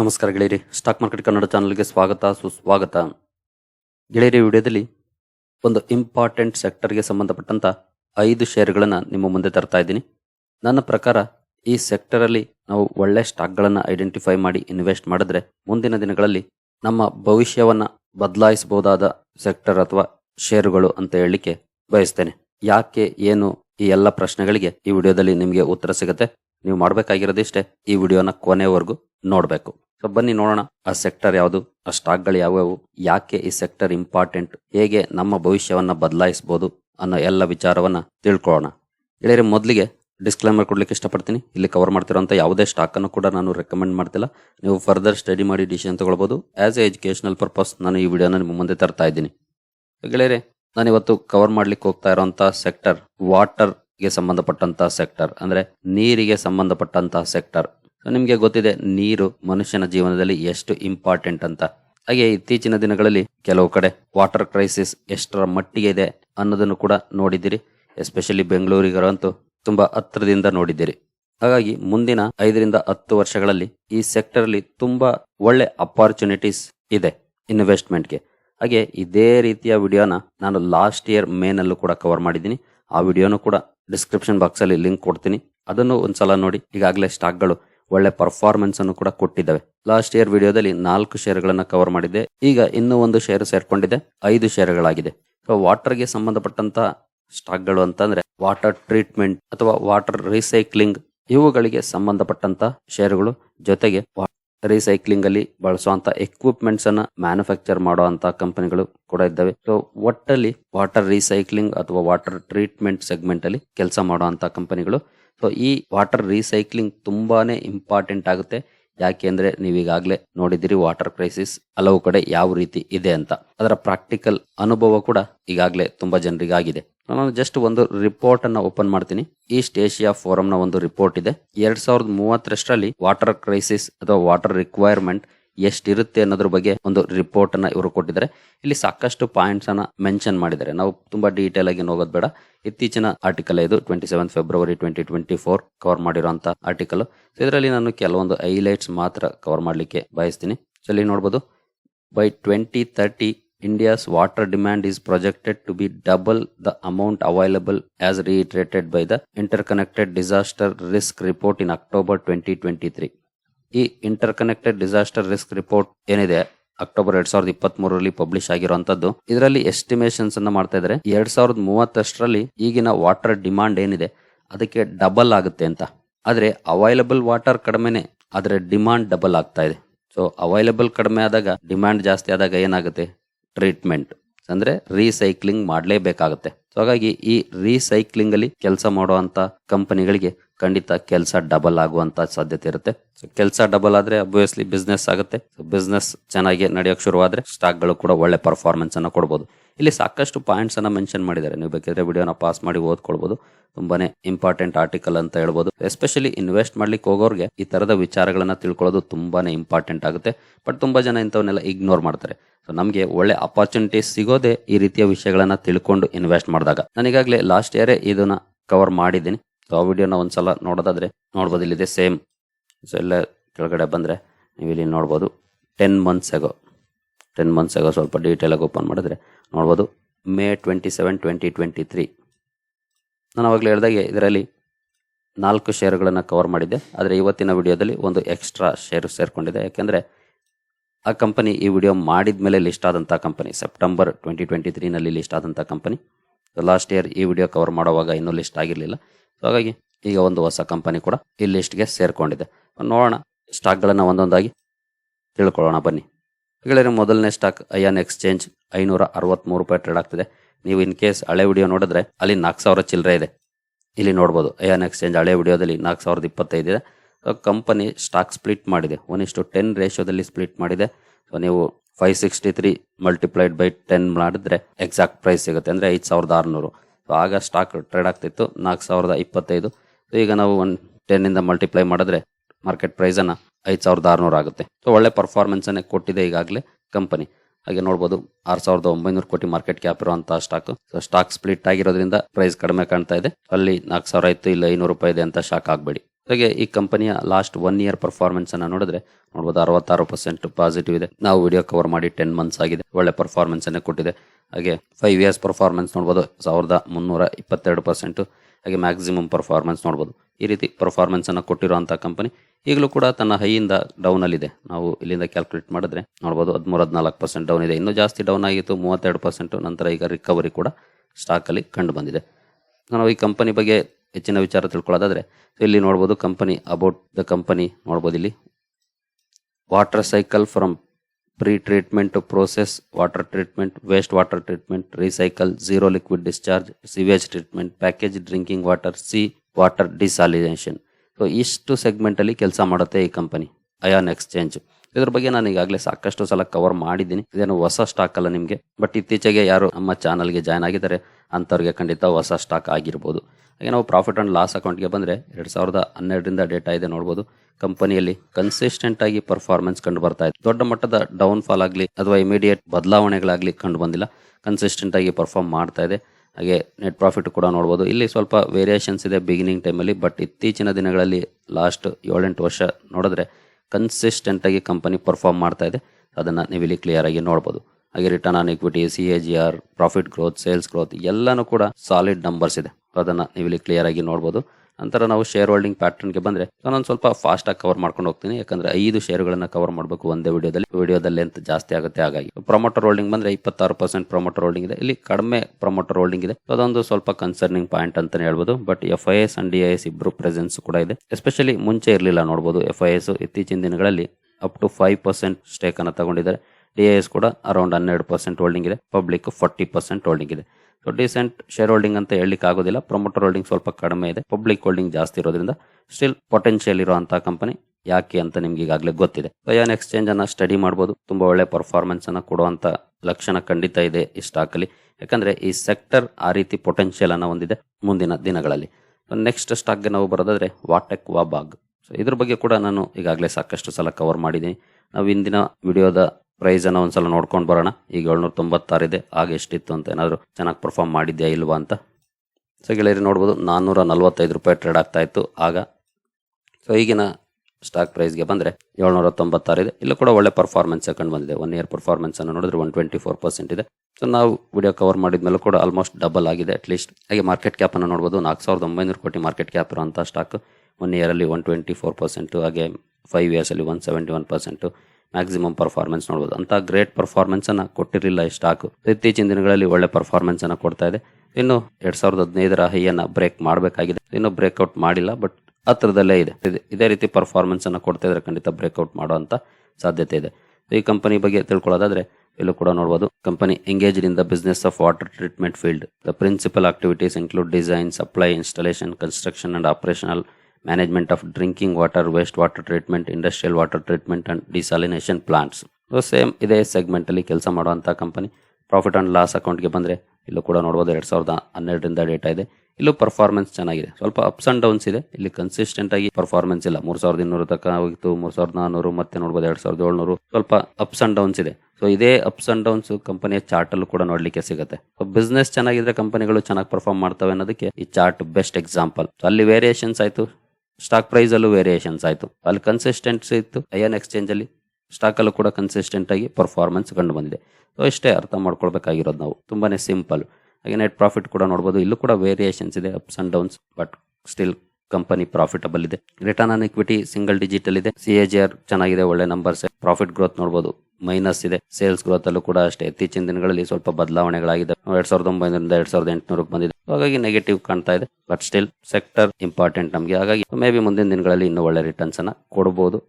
ನಮಸ್ಕಾರ ಗೆಳೆಯರಿ. Stock market Kannada ಚಾನಲ್ಗೆ ಸ್ವಾಗತ, ಸುಸ್ವಾಗತ. ಗೆಳೆಯರಿ ವಿಡಿಯೋದಲ್ಲಿ ಒಂದು ಇಂಪಾರ್ಟೆಂಟ್ ಸೆಕ್ಟರ್ಗೆ ಸಂಬಂಧಪಟ್ಟಂತ ಐದು ಶೇರ್ಗಳನ್ನು ನಿಮ್ಮ ಮುಂದೆ ತರ್ತಾ ಇದ್ದೀನಿ. ನನ್ನ ಪ್ರಕಾರ ಈ ಸೆಕ್ಟರಲ್ಲಿ ನಾವು ಒಳ್ಳೆ ಸ್ಟಾಕ್ಗಳನ್ನು ಐಡೆಂಟಿಫೈ ಮಾಡಿ ಇನ್ವೆಸ್ಟ್ ಮಾಡಿದ್ರೆ ಮುಂದಿನ ದಿನಗಳಲ್ಲಿ ನಮ್ಮ ಭವಿಷ್ಯವನ್ನು ಬದಲಾಯಿಸಬಹುದಾದ ಸೆಕ್ಟರ್ ಅಥವಾ ಷೇರುಗಳು ಅಂತ ಹೇಳಲಿಕ್ಕೆ ಬಯಸ್ತೇನೆ. ಯಾಕೆ, ಏನು, ಈ ಎಲ್ಲ ಪ್ರಶ್ನೆಗಳಿಗೆ ಈ ವಿಡಿಯೋದಲ್ಲಿ ನಿಮಗೆ ಉತ್ತರ ಸಿಗುತ್ತೆ. ನೀವು ಮಾಡಬೇಕಾಗಿರೋದಿಷ್ಟೇ ಈ ವಿಡಿಯೋನ ಕೊನೆವರೆಗೂ ನೋಡಬೇಕು. ಸೊ ಬನ್ನಿ ನೋಡೋಣ, ಆ ಸೆಕ್ಟರ್ ಯಾವುದು, ಆ ಸ್ಟಾಕ್ಗಳು ಯಾವ್ಯಾವು, ಯಾಕೆ ಈ ಸೆಕ್ಟರ್ ಇಂಪಾರ್ಟೆಂಟ್ ಹೇಗೆ ನಮ್ಮ ಭವಿಷ್ಯವನ್ನ ಬದಲಾಯಿಸಬಹುದು ಅನ್ನೋ ಎಲ್ಲ ವಿಚಾರವನ್ನ ತಿಳ್ಕೊಳ್ಳೋಣ. ಹೇಳಿದ್ರೆ ಮೊದಲಿಗೆ ಡಿಸ್ಕ್ಲೈಮರ್ ಕೊಡ್ಲಿಕ್ಕೆ ಇಷ್ಟಪಡ್ತೀನಿ. ಇಲ್ಲಿ ಕವರ್ ಮಾಡ್ತಿರೋಂಥ ಯಾವುದೇ ಸ್ಟಾಕ್ ಅನ್ನು ಕೂಡ ನಾನು ರೆಕಮೆಂಡ್ ಮಾಡ್ತಿಲ್ಲ. ನೀವು ಫರ್ದರ್ ಸ್ಟಡಿ ಮಾಡಿ ಡಿಸಿಷನ್ ತಗೊಳ್ಬಹುದು ಆಸ್ ಎ ಎಜುಕೇಶನಲ್ ಪರ್ಪಸ್ ನಾನು ಈ ವಿಡಿಯೋನ ನಿಮ್ಮ ಮುಂದೆ ತರ್ತಾ ಇದ್ದೀನಿ. ಗೆಳೆಯರೆ ನಾನು ಇವತ್ತು ಕವರ್ ಮಾಡ್ಲಿಕ್ಕೆ ಹೋಗ್ತಾ ಇರೋಂಥ ಸೆಕ್ಟರ್ ವಾಟರ್ಗೆ ಸಂಬಂಧಪಟ್ಟಂತ ಸೆಕ್ಟರ್ ಅಂದ್ರೆ ನೀರಿಗೆ ಸಂಬಂಧಪಟ್ಟಂತಹ ಸೆಕ್ಟರ್ ನಿಮಗೆ ಗೊತ್ತಿದೆ, ನೀರು ಮನುಷ್ಯನ ಜೀವನದಲ್ಲಿ ಎಷ್ಟು ಇಂಪಾರ್ಟೆಂಟ್ ಅಂತ. ಹಾಗೆ ಇತ್ತೀಚಿನ ದಿನಗಳಲ್ಲಿ ಕೆಲವು ಕಡೆ ವಾಟರ್ ಕ್ರೈಸಿಸ್ ಎಷ್ಟರ ಮಟ್ಟಿಗೆ ಇದೆ ಅನ್ನೋದನ್ನು ಕೂಡ ನೋಡಿದ್ದೀರಿ. ಎಸ್ಪೆಷಲಿ ಬೆಂಗಳೂರಿಗರಂತೂ ತುಂಬಾ ಹತ್ತಿರದಿಂದ ನೋಡಿದ್ದೀರಿ. ಹಾಗಾಗಿ ಮುಂದಿನ ಐದರಿಂದ ಹತ್ತು ವರ್ಷಗಳಲ್ಲಿ ಈ ಸೆಕ್ಟರ್ ಅಲ್ಲಿ ತುಂಬಾ ಒಳ್ಳೆ ಅಪಾರ್ಚುನಿಟೀಸ್ ಇದೆ ಇನ್ವೆಸ್ಟ್ಮೆಂಟ್ಗೆ ಹಾಗೆ ಇದೇ ರೀತಿಯ ವಿಡಿಯೋನ ನಾನು ಲಾಸ್ಟ್ ಇಯರ್ ಮೇನಲ್ಲೂ ಕೂಡ ಕವರ್ ಮಾಡಿದ್ದೀನಿ. ಆ ವಿಡಿಯೋನು ಕೂಡ ಡಿಸ್ಕ್ರಿಪ್ಷನ್ ಬಾಕ್ಸಲ್ಲಿ ಲಿಂಕ್ ಕೊಡ್ತೀನಿ. ಅದನ್ನು ಒಂದ್ಸಲ ನೋಡಿ, ಈಗಾಗಲೇ ಸ್ಟಾಕ್ಗಳು ಒಳ್ಳೆ ಪರ್ಫಾರ್ಮೆನ್ಸ್ ಅನ್ನು ಕೂಡ ಕೊಟ್ಟಿದ್ದಾವೆ. ಲಾಸ್ಟ್ ಇಯರ್ ವಿಡಿಯೋದಲ್ಲಿ ನಾಲ್ಕು ಶೇರ್ಗಳನ್ನು ಕವರ್ ಮಾಡಿದ್ದೆ. ಈಗ ಇನ್ನೂ ಒಂದು ಶೇರ್ ಸೇರ್ಕೊಂಡಿದೆ. ಐದು ಶೇರ್ಗಳಾಗಿದೆ ಸೊ ವಾಟರ್ಗೆ ಸಂಬಂಧಪಟ್ಟಂತ ಸ್ಟಾಕ್ಗಳು ಅಂತಂದ್ರೆ ವಾಟರ್ ಟ್ರೀಟ್ಮೆಂಟ್ ಅಥವಾ ವಾಟರ್ ರೀಸೈಕ್ಲಿಂಗ್ ಇವುಗಳಿಗೆ ಸಂಬಂಧಪಟ್ಟಂತ ಶೇರುಗಳು ಜೊತೆಗೆ ರೀಸೈಕ್ಲಿಂಗ್ ಅಲ್ಲಿ ಬಳಸುವಂತ ಎಕ್ವಿಪ್ಮೆಂಟ್ಸ್ ಅನ್ನ ಮ್ಯಾನುಫ್ಯಾಕ್ಚರ್ ಮಾಡುವಂತ ಕಂಪನಿಗಳು ಕೂಡ ಇದ್ದಾವೆ. ಸೊ ಒಟ್ಟಲ್ಲಿ ವಾಟರ್ ರೀಸೈಕ್ಲಿಂಗ್ ಅಥವಾ ವಾಟರ್ ಟ್ರೀಟ್ಮೆಂಟ್ ಸೆಗ್ಮೆಂಟ್ ಅಲ್ಲಿ ಕೆಲಸ ಮಾಡುವಂತ ಕಂಪನಿಗಳು ಸೊ ಈ ವಾಟರ್ ರೀಸೈಕ್ಲಿಂಗ್ ತುಂಬಾನೇ ಇಂಪಾರ್ಟೆಂಟ್ ಆಗುತ್ತೆ. ಯಾಕೆ ಅಂದ್ರೆ ನೀವೀಗಾಗಲೇ ನೋಡಿದಿರಿ ವಾಟರ್ ಕ್ರೈಸಿಸ್ ಹಲವು ಕಡೆ ಯಾವ ರೀತಿ ಇದೆ ಅಂತ. ಅದರ ಪ್ರಾಕ್ಟಿಕಲ್ ಅನುಭವ ಕೂಡ ಈಗಾಗಲೇ ತುಂಬಾ ಜನರಿಗಾಗಿದೆ. ನಾನು ಜಸ್ಟ್ ಒಂದು ರಿಪೋರ್ಟ್ ಅನ್ನ ಓಪನ್ ಮಾಡ್ತೀನಿ. ಈಸ್ಟ್ ಏಷ್ಯಾ ಫೋರಂ ನ ಒಂದು ರಿಪೋರ್ಟ್ ಇದೆ. ಎರಡ್ ಸಾವಿರದ ಮೂವತ್ತರಷ್ಟರಲ್ಲಿ ವಾಟರ್ ಕ್ರೈಸಿಸ್ ಅಥವಾ ವಾಟರ್ ರಿಕ್ವೈರ್ಮೆಂಟ್ ಎಷ್ಟಿರುತ್ತೆ ಅನ್ನೋದ್ರ ಬಗ್ಗೆ ಒಂದು ರಿಪೋರ್ಟ್ ಅನ್ನ ಇವರು ಕೊಟ್ಟಿದ್ದಾರೆ. ಇಲ್ಲಿ ಸಾಕಷ್ಟು ಪಾಯಿಂಟ್ಸ್ ಅನ್ನ ಮೆನ್ಷನ್ ಮಾಡಿದ್ದಾರೆ. ನಾವು ತುಂಬಾ ಡೀಟೇಲ್ ಆಗಿ ಹೋಗೋದು ಬೇಡ. ಇತ್ತೀಚಿನ ಆರ್ಟಿಕಲ್ ಇದು twenty seven February twenty twenty four cover ಮಾಡಿರುವಂತ ಆರ್ಟಿಕಲ್ ಇದರಲ್ಲಿ ನಾನು ಕೆಲವೊಂದು ಹೈಲೈಟ್ಸ್ ಮಾತ್ರ ಕವರ್ ಮಾಡಲಿಕ್ಕೆ ಬಯಸ್ತೀನಿ. ಸೊ ಇಲ್ಲಿ ನೋಡ್ಬೋದು. By twenty thirty India's water demand is projected to be double the amount available as reiterated by the interconnected disaster risk report in October twenty twenty 2023. ಈ interconnected disaster risk report ಏನಿದೆ October ಎರಡ್ ಸಾವಿರದ ಇಪ್ಪತ್ತ್ ಮೂರರಲ್ಲಿ publish ಆಗಿರುವಂತದ್ದು. ಇದರಲ್ಲಿ estimations ಅನ್ನ ಮಾಡ್ತಾ ಇದ್ದಾರೆ ಎರಡ್ ಸಾವಿರದ ಮೂವತ್ತಷ್ಟರಲ್ಲಿ ಈಗಿನ ವಾಟರ್ ಡಿಮಾಂಡ್ ಏನಿದೆ, ಅದಕ್ಕೆ ಡಬಲ್ ಆಗುತ್ತೆ ಅಂತ. ಆದ್ರೆ ಅವೈಲಬಲ್ ವಾಟರ್ ಕಡಿಮೆನೆ ಆದ್ರೆ ಡಿಮಾಂಡ್ ಡಬಲ್ ಆಗ್ತಾ ಇದೆ. ಸೊ ಅವೈಲಬಲ್ ಕಡಿಮೆ ಆದಾಗ ಡಿಮಾಂಡ್ ಜಾಸ್ತಿ ಆದಾಗ ಏನಾಗುತ್ತೆ? ಟ್ರೀಟ್ಮೆಂಟ್ ಅಂದ್ರೆ ರೀಸೈಕ್ಲಿಂಗ್ ಮಾಡಲೇಬೇಕಾಗುತ್ತೆ. ಸೊ ಹಾಗಾಗಿ ಈ ರೀಸೈಕ್ಲಿಂಗ್ ಅಲ್ಲಿ ಕೆಲಸ ಮಾಡುವಂತ ಕಂಪನಿಗಳಿಗೆ ಖಂಡಿತ ಕೆಲಸ ಡಬಲ್ ಆಗುವಂತ ಸಾಧ್ಯತೆ ಇರುತ್ತೆ. ಸೊ ಕೆಲಸ ಡಬಲ್ ಆದ್ರೆ ಅಬ್ವಿಯಸ್ಲಿ ಬಿಸ್ನೆಸ್ ಆಗುತ್ತೆ. ಬಿಸ್ನೆಸ್ ಚೆನ್ನಾಗಿ ನಡೆಯೋಕೆ ಶುರುವಾದ್ರೆ ಸ್ಟಾಕ್ಗಳು ಕೂಡ ಒಳ್ಳೆ ಪರ್ಫಾರ್ಮೆನ್ಸ್ ಅನ್ನ ಕೊಡಬಹುದು ಇಲ್ಲಿ ಸಾಕಷ್ಟು ಪಾಯಿಂಟ್ಸ್ ಅನ್ನ ಮೆನ್ಷನ್ ಮಾಡಿದ್ದಾರೆ. ನೀವು ಬೇಕಿದ್ರೆ ವಿಡಿಯೋನ ಪಾಸ್ ಮಾಡಿ ಓದ್ಕೊಳ್ಬಹುದು ತುಂಬಾನೇ ಇಂಪಾರ್ಟೆಂಟ್ ಆರ್ಟಿಕಲ್ ಅಂತ ಹೇಳ್ಬೋದು. ಎಸ್ಪೆಷಲಿ ಇನ್ವೆಸ್ಟ್ ಮಾಡ್ಲಿಕ್ಕೆ ಹೋಗೋರ್ಗೆ ಈ ತರದ ವಿಚಾರಗಳನ್ನ ತಿಳ್ಕೊಳ್ಳೋದು ತುಂಬಾನೇ ಇಂಪಾರ್ಟೆಂಟ್ ಆಗುತ್ತೆ. ಬಟ್ ತುಂಬಾ ಜನ ಇಂಥವನ್ನೆಲ್ಲ ಇಗ್ನೋರ್ ಮಾಡ್ತಾರೆ. ಸೊ ನಮಗೆ ಒಳ್ಳೆ ಅಪರ್ಚುನಿಟಿ ಸಿಗೋದೇ ಈ ರೀತಿಯ ವಿಷಯಗಳನ್ನ ತಿಳ್ಕೊಂಡು ಇನ್ವೆಸ್ಟ್ ಮಾಡಿದಾಗ. ನಾನೀಗಾಗಲೇ ಲಾಸ್ಟ್ ಇಯರೇ ಇದನ್ನ ಕವರ್ ಮಾಡಿದ್ದೀನಿ. ಸೊ ಆ ವಿಡಿಯೋನ ಒಂದ್ಸಲ ನೋಡೋದಾದ್ರೆ ನೋಡ್ಬೋದು, ಇಲ್ಲಿದೆ ಸೇಮ್ ಸೊ ಎಲ್ಲ ಕೆಳಗಡೆ ಬಂದರೆ ನೀವು ಇಲ್ಲಿ ನೋಡ್ಬೋದು. ಟೆನ್ ಮಂತ್ಸ್ ಆಗೋ ಟೆನ್ ಮಂತ್ಸ್ ಆಗೋ ಸ್ವಲ್ಪ ಡೀಟೇಲಾಗಿ ಓಪನ್ ಮಾಡಿದ್ರೆ ನೋಡ್ಬೋದು. May twenty seven twenty twenty three ನಾನು ಅವಾಗಲೇ ಹೇಳಿದಾಗೆ ಇದರಲ್ಲಿ ನಾಲ್ಕು ಶೇರುಗಳನ್ನು ಕವರ್ ಮಾಡಿದ್ದೆ. ಆದರೆ ಇವತ್ತಿನ ವಿಡಿಯೋದಲ್ಲಿ ಒಂದು ಎಕ್ಸ್ಟ್ರಾ ಶೇರು ಸೇರಿಕೊಂಡಿದೆ. ಯಾಕೆಂದರೆ ಆ ಕಂಪನಿ ಈ ವಿಡಿಯೋ ಮಾಡಿದ ಮೇಲೆ ಲಿಸ್ಟ್ ಆದಂಥ ಕಂಪನಿ ಸೆಪ್ಟೆಂಬರ್ ಟ್ವೆಂಟಿ ಟ್ವೆಂಟಿ ತ್ರೀನಲ್ಲಿ ಲಿಸ್ಟ್ ಆದಂಥ ಕಂಪನಿ ಲಾಸ್ಟ್ ಇಯರ್ ಈ ವಿಡಿಯೋ ಕವರ್ ಮಾಡುವಾಗ ಇನ್ನೂ ಲಿಸ್ಟ್ ಆಗಿರಲಿಲ್ಲ. ಸೊ ಹಾಗಾಗಿ ಈಗ ಒಂದು ಹೊಸ ಕಂಪನಿ ಕೂಡ ಈ ಲಿಸ್ಟ್ಗೆ ಸೇರ್ಕೊಂಡಿದೆ. ನೋಡೋಣ. ಸ್ಟಾಕ್ಗಳನ್ನು ಒಂದೊಂದಾಗಿ ತಿಳ್ಕೊಳ್ಳೋಣ. ಬನ್ನಿ. ಹೇಳಿದ್ರೆ ಮೊದಲನೇ ಸ್ಟಾಕ್ ಐಯಾನ್ ಎಕ್ಸ್ಚೇಂಜ್ ಐನೂರ ಅರವತ್ತ್ಮೂರು ರೂಪಾಯಿ ಟ್ರೇಡ್ ಆಗ್ತಿದೆ. ನೀವು ಇನ್ ಕೇಸ್ ಹಳೆ ವಿಡಿಯೋ ನೋಡಿದ್ರೆ ಅಲ್ಲಿ ನಾಲ್ಕು ಸಾವಿರ ಚಿಲ್ಲರೆ ಇದೆ. ಇಲ್ಲಿ ನೋಡ್ಬೋದು. ಐಯಾನ್ ಎಕ್ಸ್ಚೇಂಜ್ ಹಳೆ ವಿಡಿಯೋದಲ್ಲಿ ನಾಲ್ಕು ಸಾವಿರದ ಇಪ್ಪತ್ತೈದು ಇದೆ. ಕಂಪನಿ ಸ್ಟಾಕ್ ಸ್ಪ್ಲಿಟ್ ಮಾಡಿದೆ. ಒನ್ ಇಷ್ಟು ಟೆನ್ ರೇಷಿಯೋದಲ್ಲಿ ಸ್ಪ್ಲಿಟ್ ಮಾಡಿದೆ. ಸೊ ನೀವು five sixty three multiplied by ten ಮಾಡಿದ್ರೆ ಎಕ್ಸಾಕ್ಟ್ ಪ್ರೈಸ್ ಸಿಗುತ್ತೆ. ಅಂದರೆ ಐದು ಸಾವಿರದ ಆರುನೂರು. ಸೊ ಆಗ ಸ್ಟಾಕ್ ಟ್ರೇಡ್ ಆಗ್ತಿತ್ತು. ನಾಲ್ಕು ಸಾವಿರದ ಇಪ್ಪತ್ತೈದು. ಈಗ ನಾವು ಒನ್ ಟೆನ್ನಿಂದ ಮಲ್ಟಿಪ್ಲೈ ಮಾಡಿದ್ರೆ ಮಾರ್ಕೆಟ್ ಪ್ರೈಸನ್ನು ಐದು ಸಾವಿರದ ಆರುನೂರು ಆಗುತ್ತೆ. ಸೊ ಒಳ್ಳೆ ಪರ್ಫಾರ್ಮೆನ್ಸನ್ನೇ ಕೊಟ್ಟಿದೆ ಈಗಾಗಲೇ ಕಂಪನಿ ಹಾಗೆ ನೋಡ್ಬೋದು ಆರು ಸಾವಿರದ ಒಂಬೈನೂರು ಕೋಟಿ ಮಾರ್ಕೆಟ್ ಕ್ಯಾಪ್ ಇರುವಂತಹ ಸ್ಟಾಕ್ ಸೊ ಸ್ಟಾಕ್ ಸ್ಪ್ಲಿಟ್ ಆಗಿರೋದ್ರಿಂದ ಪ್ರೈಸ್ ಕಡಿಮೆ ಕಾಣ್ತಾ ಇದೆ. ಅಲ್ಲಿ ನಾಲ್ಕು ಸಾವಿರ ಇತ್ತು, ಇಲ್ಲ ಐನೂರು ರೂಪಾಯಿ ಇದೆ ಅಂತ ಶಾಕ್ ಆಗಬೇಡಿ. ಹಾಗೆ ಈ ಕಂಪನಿಯ ಲಾಸ್ಟ್ ಒನ್ ಇಯರ್ ಪರ್ಫಾರ್ಮೆನ್ಸ್ ಅನ್ನ ನೋಡಿದ್ರೆ ನೋಡಬಹುದು ಅರವತ್ತಾರು ಪರ್ಸೆಂಟ್ ಪಾಸಿಟಿವ್ ಇದೆ. ನಾವು ವಿಡಿಯೋ ಕವರ್ ಮಾಡಿ ಟೆನ್ ಮಂತ್ಸ್ ಆಗಿದೆ. ಒಳ್ಳೆ ಪರ್ಫಾರ್ಮೆನ್ಸ್ ಅನ್ನೇ ಕೊಟ್ಟಿದೆ. ಹಾಗೆ ಫೈವ್ ಇಯರ್ಸ್ ಪರ್ಫಾರ್ಮೆನ್ಸ್ ನೋಡಬಹುದು ಸಾವಿರದ ಮುನ್ನೂರ ಇಪ್ಪತ್ತೆರಡು ಪರ್ಸೆಂಟ್ ಹಾಗೆ ಮ್ಯಾಕ್ಸಿಮಮ್ ಪರ್ಫಾರ್ಮೆನ್ಸ್ ನೋಡಬಹುದು ಈ ರೀತಿ ಪರ್ಫಾರ್ಮೆನ್ಸ್ ಅನ್ನ ಕೊಟ್ಟಿರುವಂತಹ ಕಂಪನಿ ಈಗಲೂ ಕೂಡ ತನ್ನ ಹೈಯಿಂದ ಡೌನ್ ಅಲ್ಲಿ ಇದೆ ನಾವು ಇಲ್ಲಿಂದ ಕ್ಯಾಲ್ಕುಲೇಟ್ ಮಾಡಿದ್ರೆ ನೋಡಬಹುದು ಹದಿಮೂರು, ಹದಿನಾಲ್ಕು ಪರ್ಸೆಂಟ್ ಡೌನ್ ಇದೆ. ಇನ್ನೂ ಜಾಸ್ತಿ ಡೌನ್ ಆಗಿತ್ತು, ಮೂವತ್ತೆರಡು ಪರ್ಸೆಂಟ್ ನಂತರ ಈಗ ರಿಕವರಿ ಕೂಡ ಸ್ಟಾಕ್ ಅಲ್ಲಿ ಕಂಡು ಬಂದಿದೆ. ನಾವು ಈ ಕಂಪನಿ ಬಗ್ಗೆ ಹೆಚ್ಚಿನ ವಿಚಾರ ತಿಳ್ಕೊಳ್ಳೋದಾದ್ರೆ ಇಲ್ಲಿ ನೋಡ್ಬೋದು ಕಂಪನಿ ಅಬೌಟ್ ದ ಕಂಪನಿ ನೋಡ್ಬೋದು ಇಲ್ಲಿ. Water cycle from pretreatment to process water treatment waste water treatment recycle zero liquid discharge sewage treatment package drinking water sea water desalination so ಇಷ್ಟು ಸೆಗ್ಮೆಂಟಲ್ಲಿ ಕೆಲಸ ಮಾಡುತ್ತೆ ಈ ಕಂಪನಿ ಅಯಾನ್ ಎಕ್ಸ್ಚೇಂಜ್ ಇದ್ರ ಬಗ್ಗೆ ನಾನು ಈಗಾಗಲೇ ಸಾಕಷ್ಟು ಸಲ ಕವರ್ ಮಾಡಿದ್ದೀನಿ. ಇದೇನು ಹೊಸ ಸ್ಟಾಕ್ ಅಲ್ಲ ನಿಮಗೆ ಬಟ್ ಇತ್ತೀಚೆಗೆ ಯಾರು ನಮ್ಮ ಚಾನಲ್ಗೆ ಜಾಯ್ನ್ ಆಗಿದ್ದಾರೆ, ಅಂಥವ್ರಿಗೆ ಖಂಡಿತ ಹೊಸ ಸ್ಟಾಕ್ ಆಗಿರ್ಬೋದು. ಹಾಗೆ ನಾವು ಪ್ರಾಫಿಟ್ ಆ್ಯಂಡ್ ಲಾಸ್ ಅಕೌಂಟ್ಗೆ ಬಂದರೆ ಎರಡು ಸಾವಿರದ ಹನ್ನೆರಡರಿಂದ ಡೇಟಾ ಇದೆ ನೋಡ್ಬೋದು. ಕಂಪನಿಯಲ್ಲಿ ಕನ್ಸಿಸ್ಟೆಂಟ್ ಆಗಿ ಪರ್ಫಾರ್ಮೆನ್ಸ್ ಕಂಡು ಬರ್ತಾ ಇದೆ. ದೊಡ್ಡ ಮಟ್ಟದ ಡೌನ್ ಫಾಲ್ ಆಗಲಿ ಅಥವಾ ಇಮಿಡಿಯೇಟ್ ಬದಲಾವಣೆಗಳಾಗಲಿ ಕಂಡು ಬಂದಿಲ್ಲ. ಕನ್ಸಿಸ್ಟೆಂಟ್ ಆಗಿ ಪರ್ಫಾರ್ಮ್ ಮಾಡ್ತಾ ಇದೆ. ಹಾಗೆ ನೆಟ್ ಪ್ರಾಫಿಟ್ ಕೂಡ ನೋಡ್ಬೋದು. ಇಲ್ಲಿ ಸ್ವಲ್ಪ ವೇರಿಯೇಷನ್ಸ್ ಇದೆ ಬಿಗಿನಿಂಗ್ ಟೈಮಲ್ಲಿ ಬಟ್ ಇತ್ತೀಚಿನ ದಿನಗಳಲ್ಲಿ ಲಾಸ್ಟ್ ಏಳೆಂಟು ವರ್ಷ ನೋಡಿದ್ರೆ ಕನ್ಸಿಸ್ಟೆಂಟ್ ಆಗಿ ಕಂಪನಿ ಪರ್ಫಾರ್ಮ್ ಮಾಡ್ತಾ ಇದೆ. ಅದನ್ನು ನೀವು ಇಲ್ಲಿ ಕ್ಲಿಯರ್ ಆಗಿ ನೋಡ್ಬೋದು. ಹಾಗೆ return on equity C A G R profit growth sales growth ಎಲ್ಲನೂ ಕೂಡ ಸಾಲಿಡ್ ನಂಬರ್ಸ್ ಇದೆ. ಅದನ್ನ ಇಲ್ಲಿ ಕ್ಲಿಯರ್ ಆಗಿ ನೋಡ್ಬೋದು. ನಂತರ ನಾವು ಶೇರ್ ಹೋಲ್ಡಿಂಗ್ ಪ್ಯಾಟರ್ನ್ಗೆ ಬಂದ್ರೆ ನಾನು ಸ್ವಲ್ಪ ಫಾಸ್ಟ್ ಆಗಿ ಕವರ್ ಮಾಡ್ಕೊಂಡು ಹೋಗ್ತೀನಿ. ಯಾಕಂದ್ರೆ ಐದು ಶೇರ್ಗಳನ್ನ ಕವರ್ ಮಾಡಬೇಕು ಒಂದೇ ವಿಡಿಯೋದಲ್ಲಿ ವಿಡಿಯೋದಲ್ಲಿ ಅಂತ ಜಾಸ್ತಿ ಆಗುತ್ತೆ, ಹಾಗಾಗಿ. ಪ್ರೊಮೋಟರ್ ಹೋಲ್ಡಿಂಗ್ ಬಂದ್ರೆ ಇಪ್ಪತ್ತಾರು ಪರ್ಸೆಂಟ್ ಪ್ರೊಮೋಟರ್ ಹೋಲ್ಡಿಂಗ್ ಇದೆ. ಇಲ್ಲಿ ಕಡಿಮೆ ಪ್ರೊಮೋಟರ್ ಹೋಲ್ಡಿಂಗ್ ಇದೆ. ಅದೊಂದು ಸ್ವಲ್ಪ ಕನ್ಸರ್ನಿಂಗ್ ಪಾಯಿಂಟ್ ಅಂತಾನೆ ಹೇಳ್ಬೋದು. But F I S and D I S ಇಬ್ರು ಪ್ರೆಸೆನ್ಸ್ ಕೂಡ ಇದೆ. ಎಸ್ಪೆಷಲಿ ಮುಂಚೆ ಇರಲಿಲ್ಲ ನೋಡಬಹುದು ಎಫ್ ಐ ಎಸ್ ಇತ್ತೀಚಿನ ದಿನಗಳಲ್ಲಿ up to five percent stake ಅನ್ನು ತಗೊಂಡಿದ್ದಾರೆ. ಡಿ ಐ ಎಸ್ ಕೂಡ ಅರೌಂಡ್ ಹನ್ನೆರಡು ಪರ್ಸೆಂಟ್ ಹೋಲ್ಡಿಂಗ್ ಇದೆ. ಪಬ್ಲಿಕ್ ಫಾರ್ಟಿ ಪರ್ಸೆಂಟ್ ಹೋಲ್ಡಿಂಗ್ ಇದೆ. ಸೊ ಡಿಸೆಂಟ್ ಶೇರ್ ಹೋಲ್ಡಿಂಗ್ ಅಂತ ಹೇಳಲಿಕ್ಕೆ ಆಗೋದಿಲ್ಲ. ಪ್ರೊಮೋಟರ್ ಹೋಲ್ಡಿಂಗ್ ಸ್ವಲ್ಪ ಕಡಿಮೆ ಇದೆ. ಪಬ್ಲಿಕ್ ಹೋಲ್ಡಿಂಗ್ ಜಾಸ್ತಿ ಇರೋದ್ರಿಂದ ಸ್ಟಿಲ್ ಪೊಟೆನ್ಷಿಯಲ್ ಇರುವಂತಹ ಕಂಪನಿ ಯಾಕೆ ಅಂತ ನಿಮ್ಗೆ ಈಗಾಗಲೇ ಗೊತ್ತಿದೆ. ಅಯಾನ್ ಎಕ್ಸ್ಚೇಂಜ್ ಅನ್ನ ಸ್ಟಡಿ ಮಾಡಬಹುದು ತುಂಬಾ ಒಳ್ಳೆ ಪರ್ಫಾರ್ಮೆನ್ಸ್ ಅನ್ನ ಕೊಡುವಂತ ಲಕ್ಷಣ ಖಂಡಿತ ಇದೆ ಈ ಸ್ಟಾಕ್ ಅಲ್ಲಿ. ಯಾಕಂದ್ರೆ ಈ ಸೆಕ್ಟರ್ ಆ ರೀತಿ ಪೊಟೆನ್ಷಿಯಲ್ ಅನ್ನ ಹೊಂದಿದೆ ಮುಂದಿನ ದಿನಗಳಲ್ಲಿ. ನೆಕ್ಸ್ಟ್ ಸ್ಟಾಕ್ಗೆ ನಾವು ಬರೋದಾದ್ರೆ ವಾಟೆಕ್ ವಾಬಾಗ್ ಸೊ ಇದ್ರ ಬಗ್ಗೆ ಕೂಡ ನಾನು ಈಗಾಗಲೇ ಸಾಕಷ್ಟು ಸಲ ಕವರ್ ಮಾಡಿದ್ದೀನಿ. ನಾವು ಇಂದಿನ ವಿಡಿಯೋದ ಪ್ರೈಸ್ ಅನ್ನ ಒಂದ್ಸಲ ನೋಡ್ಕೊಂಡು ಬರೋಣ. ಈಗ ಏಳ್ನೂರ ತೊಂಬತ್ತಾರು ಇದೆ. ಆಗ ಎಷ್ಟಿತ್ತು ಅಂತ ಏನಾದರೂ ಚೆನ್ನಾಗಿ ಪರ್ಫಾರ್ಮ್ ಮಾಡಿದ್ಯಾ ಇಲ್ವಾ ಅಂತ. ಸೊ ಗೆಳೆಯರಿ ನೋಡ್ಬೋದು ನಾನ್ನೂರ ನಲ್ವತ್ತೈದು ರೂಪಾಯಿ ಟ್ರೇಡ್ ಆಗ್ತಾ ಇತ್ತು. ಆಗ ಸೊ ಈಗಿನ ಸ್ಟಾಕ್ ಪ್ರೈಸ್ಗೆ ಬಂದರೆ ಏಳ್ನೂರ ತೊಂಬತ್ತಾರು ಇದೆ. ಇಲ್ಲೂ ಕೂಡ ಒಳ್ಳೆ ಪರ್ಫಾರ್ಮೆನ್ಸ್ ಕಂಡು ಬಂದಿದೆ. ಒನ್ ಇಯರ್ ಪರ್ಫಾರ್ಮೆನ್ಸ್ ಅನ್ನು ನೋಡಿದ್ರೆ ಒನ್ ಟ್ವೆಂಟಿ ಫೋರ್ ಪರ್ಸೆಂಟ್ ಇದೆ. ಸೊ ನಾವು ವಿಡಿಯೋ ಕವರ್ ಮಾಡಿದ್ಮೇಲೆ ಕೂಡ ಆಲ್ಮೋಸ್ಟ್ ಡಬಲ್ ಆಗಿದೆ. ಅಟ್ಲೀಸ್ಟ್ ಹಾಗೆ ಮಾರ್ಕೆಟ್ ಕ್ಯಾಪ್ ಅನ್ನು ನೋಡಬಹುದು ನಾಲ್ಕು ಸಾವಿರದ ಒಂಬೈನೂರು ಕೋಟಿ ಮಾರ್ಕೆಟ್ ಕ್ಯಾಪ್ ಇರುವಂಥ ಸ್ಟಾಕ್ ಒನ್ ಇಯರಲ್ಲಿ ಒನ್ ಟ್ವೆಂಟಿ ಫೋರ್ ಪರ್ಸೆಂಟು ಹಾಗೆ five ಇಯರ್ಸಲ್ಲಿ one seventy one percent maximum performance ನೋಡ್ಬೋದು. ಅಂತ ಗ್ರೇಟ್ ಪರ್ಫಾರ್ಮೆನ್ಸ್ ಅನ್ನ ಕೊಟ್ಟಿರಲಿಲ್ಲ ಈ ಸ್ಟಾಕ್ ಇತ್ತೀಚಿನ ದಿನಗಳಲ್ಲಿ ಒಳ್ಳೆ ಪರ್ಫಾರ್ಮೆನ್ಸ್ ಅನ್ನ ಕೊಡ್ತಾ ಇದೆ. ಇನ್ನು ಎರಡ್ ಸಾವಿರದ ಹದಿನೈದರ ಹೈಯನ್ನ ಬ್ರೇಕ್ ಮಾಡಬೇಕಾಗಿದೆ. ಇನ್ನು ಬ್ರೇಕ್ಔಟ್ ಮಾಡಿಲ್ಲ ಬಟ್ ಹತ್ರದಲ್ಲೇ ಇದೆ. ಇದೆ- ರೀತಿ ಪರ್ಫಾರ್ಮೆನ್ಸ್ ಅನ್ನ ಕೊಡ್ತಾ ಇದ್ರೆ ಖಂಡಿತ ಬ್ರೇಕ್ಔಟ್ ಮಾಡುವಂತ ಸಾಧ್ಯತೆ ಇದೆ. ಈ ಕಂಪನಿ ಬಗ್ಗೆ ತಿಳ್ಕೊಳ್ಳೋದಾದ್ರೆ, ಇಲ್ಲೂ ಕೂಡ ನೋಡಬಹುದು company engage in the business of water treatment field the principal activities include design supply installation construction and operational management of drinking water waste water treatment industrial water treatment and desalination plants same ಇದೇ ಸೆಗ್ಮೆಂಟಲ್ಲಿ ಕೆಲಸ ಮಾಡುವಂತ company profit and loss ಅಕೌಂಟ್ಗೆ ಬಂದರೆ ಇಲ್ಲೂ ಕೂಡ ನೋಡ್ಬೋದು ಎರಡ್ ಸಾವಿರದ ಹನ್ನೆರಡರಿಂದ ಡೇಟಾ ಇದೆ. ಇಲ್ಲೂ ಪರ್ಫಾರ್ಮೆನ್ಸ್ ಚೆನ್ನಾಗಿದೆ. ಸ್ವಲ್ಪ ಅಪ್ಸ್ ಅಂಡ್ ಡೌನ್ಸ್ ಇದೆ. ಇಲ್ಲಿ ಕನ್ಸಿಸ್ಟೆಂಟ್ ಆಗಿ ಪರ್ಫಾರ್ಮೆನ್ಸ್ ಇಲ್ಲ. ಮೂರ್ ಸಾವಿರದ ಇನ್ನೂರು ತನಕ ಹೋಗಿತ್ತು. ಮೂರ್ ಸಾವಿರದ ನಾನೂರು, ಮತ್ತೆ ನೋಡಬಹುದು ಎರಡು ಸಾವಿರದ ಏಳ್ನೂರು. ಸ್ವಲ್ಪ ಅಪ್ಸ್ ಅಂಡ್ ಡೌನ್ಸ್ ಇದೆ. ಸೊ ಇದೇ ಅಪ್ಸ್ ಅಂಡ್ ಡೌನ್ಸ್ ಕಂಪನಿಯ ಚಾರ್ಟಲ್ಲೂ ಕೂಡ ನೋಡಲಿಕ್ಕೆ ಸಿಗುತ್ತೆ. ಬಿಸ್ನೆಸ್ ಚೆನ್ನಾಗಿದ್ರೆ ಕಂಪನಿಗಳು ಚೆನ್ನಾಗಿ ಪರ್ಫಾರ್ಮ್ ಮಾಡ್ತವೆ ಅನ್ನೋದಕ್ಕೆ ಈ ಚಾರ್ಟ್ ಬೆಸ್ಟ್ ಎಕ್ಸಾಂಪಲ್ ಅಲ್ಲಿ ವೇರಿಯೇಷನ್ಸ್ ಆಯ್ತು. ಸ್ಟಾಕ್ ಪ್ರೈಸ್ ಅಲ್ಲೂ ವೇರಿಯೇಷನ್ಸ್ ಆಯಿತು. ಅಲ್ಲಿ ಕನ್ಸಿಸ್ಟೆನ್ಸಿ ಇತ್ತು. ಐಎನ್ ಎಕ್ಸ್ಚೇಂಜ್ ಅಲ್ಲಿ ಸ್ಟಾಕ್ ಅಲ್ಲೂ ಕೂಡ ಕನ್ಸಿಸ್ಟೆಂಟ್ ಆಗಿ ಪರ್ಫಾರ್ಮೆನ್ಸ್ ಕಂಡು ಬಂದಿದೆ. ಸೊ ಇಷ್ಟೇ ಅರ್ಥ ಮಾಡ್ಕೊಳ್ಬೇಕಾಗಿರೋದು ನಾವು. ತುಂಬಾ ಸಿಂಪಲ್ ಹಾಗೆ ನೆಟ್ ಪ್ರಾಫಿಟ್ ಕೂಡ ನೋಡ್ಬೋದು. ಇಲ್ಲೂ ಕೂಡ ವೇರಿಯೇಷನ್ಸ್ ಇದೆ ups and downs but still company profitable ಇದೆ. Return on equity single digital ಇದೆ. ಸಿ ಎ ಜಿ ಆರ್ ಚೆನ್ನಾಗಿದೆ, ಒಳ್ಳೆ ನಂಬರ್ಸ್ ಪ್ರಾಫಿಟ್ ಗ್ರೋತ್ ನೋಡಬಹುದು ಮೈನಸ್ ಇದೆ. ಸೇಲ್ಸ್ ಗ್ರೋತ್ ಅಲ್ಲೂ ಕೂಡ ಅಷ್ಟೇ. ಇತ್ತೀಚಿನ ದಿನಗಳಲ್ಲಿ ಸ್ವಲ್ಪ ಬದಲಾವಣೆಗಳಾಗಿದೆ. ಎರಡ್ ಸಾವಿರದ ಒಂಬೈನೂರಿಂದ ಎರಡ್ ಸಾವಿರದ ಎಂಟುನೂರಕ್ಕೆ ಬಂದಿದೆ. ಹಾಗಾಗಿ ನೆಗೆಟಿವ್ ಕಾಣ್ತಾ ಇದೆ. ಬಟ್ ಸ್ಟಿಲ್ ಸೆಕ್ಟರ್ ಇಂಪಾರ್ಟೆಂಟ್ ನಮಗೆ. ಹಾಗಾಗಿ ಮೇ ಬಿ ಮುಂದಿನ ದಿನಗಳಲ್ಲಿ ಇನ್ನೂ ಒಳ್ಳೆ ರಿಟರ್ನ್ಸ್ ಅನ್ನ ಕೊಡಬಹುದು